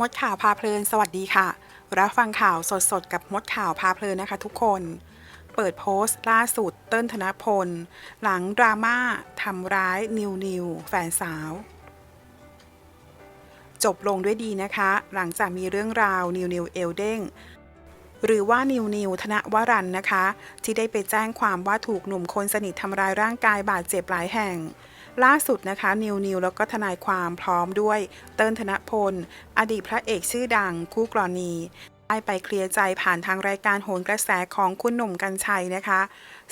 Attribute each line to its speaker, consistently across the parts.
Speaker 1: มดข่าวพาเพลิน สวัสดีค่ะ รับฟังข่าวสดๆ กับมดข่าวพาเพลินนะคะทุกคน เปิดโพสต์ล่าสุดเติ้ลธนพล หลังดราม่าทำร้ายนิวนิวแฟนสาว จบลงด้วยดีนะคะ หลังจากมีเรื่องราวนิวนิวเอลเด้งหรือว่านิวนิวธนวรันนะคะ ที่ได้ไปแจ้งความว่าถูกหนุ่มคนสนิททำร้ายร่างกายบาดเจ็บหลายแห่ง ล่าสุดนะคะ นิวนิวแล้วก็ทนายความพร้อมด้วย เติ้ลธนพล อดีตพระเอกชื่อดังคู่กรณีได้ไปเคลียร์ใจผ่านทางรายการโหนกระแสของคุณหนุ่มกัญชัยนะคะ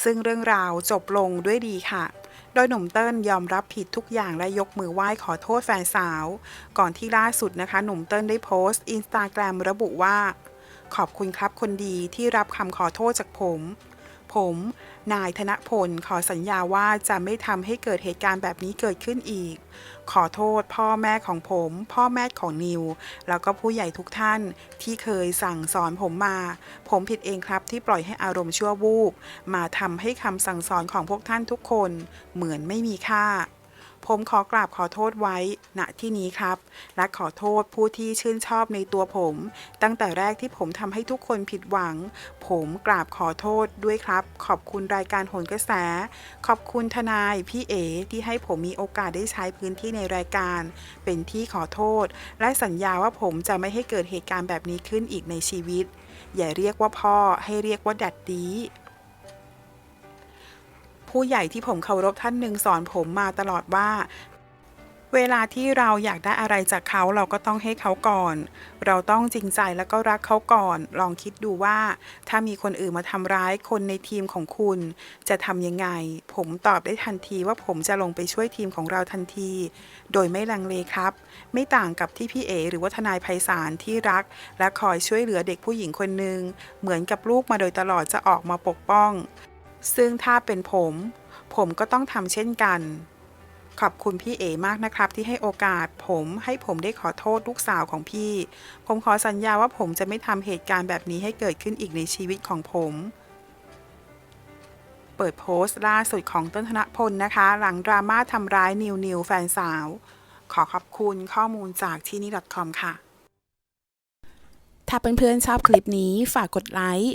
Speaker 1: ซึ่งเรื่องราวจบลงด้วยดีค่ะ โดยหนุ่มเติ้ลยอมรับผิดทุกอย่างและยกมือไหว้ขอโทษแฟนสาว ก่อนที่ล่าสุดนะคะ หนุ่มเติ้ลได้โพสต์อินสตาแกรมระบุว่า ขอบคุณครับคนดีที่รับคำขอโทษจากผม ผม นายธนพล ขอสัญญาว่าจะไม่ทำให้เกิดเหตุการณ์แบบนี้เกิดขึ้นอีก ขอโทษพ่อแม่ของผม พ่อแม่ของนิว แล้วก็ผู้ใหญ่ทุกท่านที่เคยสั่งสอนผมมา ผมผิดเองครับที่ปล่อยให้อารมณ์ชั่ววูบ มาทำให้คำสั่งสอนของพวกท่านทุกคน เหมือนไม่มีค่า ผมขอกราบขอโทษไว้ ณ ที่นี้ครับ และขอโทษผู้ที่ชื่นชอบในตัวผม ตั้งแต่แรกที่ผมทำให้ทุกคนผิดหวัง ผมกราบขอโทษด้วยครับ ขอบคุณรายการโหนกระแส ขอบคุณทนายพี่เอที่ให้ผมมีโอกาสได้ใช้พื้นที่ในรายการ เป็นที่ขอโทษ และสัญญาว่าผมจะไม่ให้เกิดเหตุการณ์แบบนี้ขึ้นอีกในชีวิต อย่าเรียกว่าพ่อให้เรียกว่าดัดดี ผู้ใหญ่ที่ผมเคารพท่านหนึ่งสอนผมมาตลอดว่า เวลาที่เราอยากได้อะไรจากเขาเราก็ต้องให้เขาก่อน เราต้องจริงใจแล้วก็รักเขาก่อน ลองคิดดูว่า ถ้ามีคนอื่นมาทำร้ายคนในทีมของคุณ จะทำยังไง ผมตอบได้ทันทีว่าผมจะลงไปช่วยทีมของเราทันที โดยไม่ลังเลครับ ไม่ต่างกับที่พี่เอหรือว่าทนายไพศาลที่รัก และคอยช่วยเหลือเด็กผู้หญิงคนหนึ่งเหมือนกับลูกมาโดยตลอดจะออกมาปกป้อง ซึ่งถ้าเป็นผม ผมก็ต้องทำเช่นกัน ขอบคุณพี่เอมากนะครับที่ให้โอกาส ผมให้ผมได้ขอโทษลูกสาวของพี่ ผมขอสัญญาว่าผมจะไม่ทำเหตุการณ์แบบนี้ให้เกิดขึ้นอีกในชีวิตของผม เปิดโพสต์ล่าสุดของต้นธนพลนะคะ หลังดราม่าทำร้ายนิวนิวแฟนสาว ขอขอบคุณข้อมูลจากที่นี่ .com ค่ะ ถ้าเพื่อนๆชอบคลิปนี้ฝากกดไลค์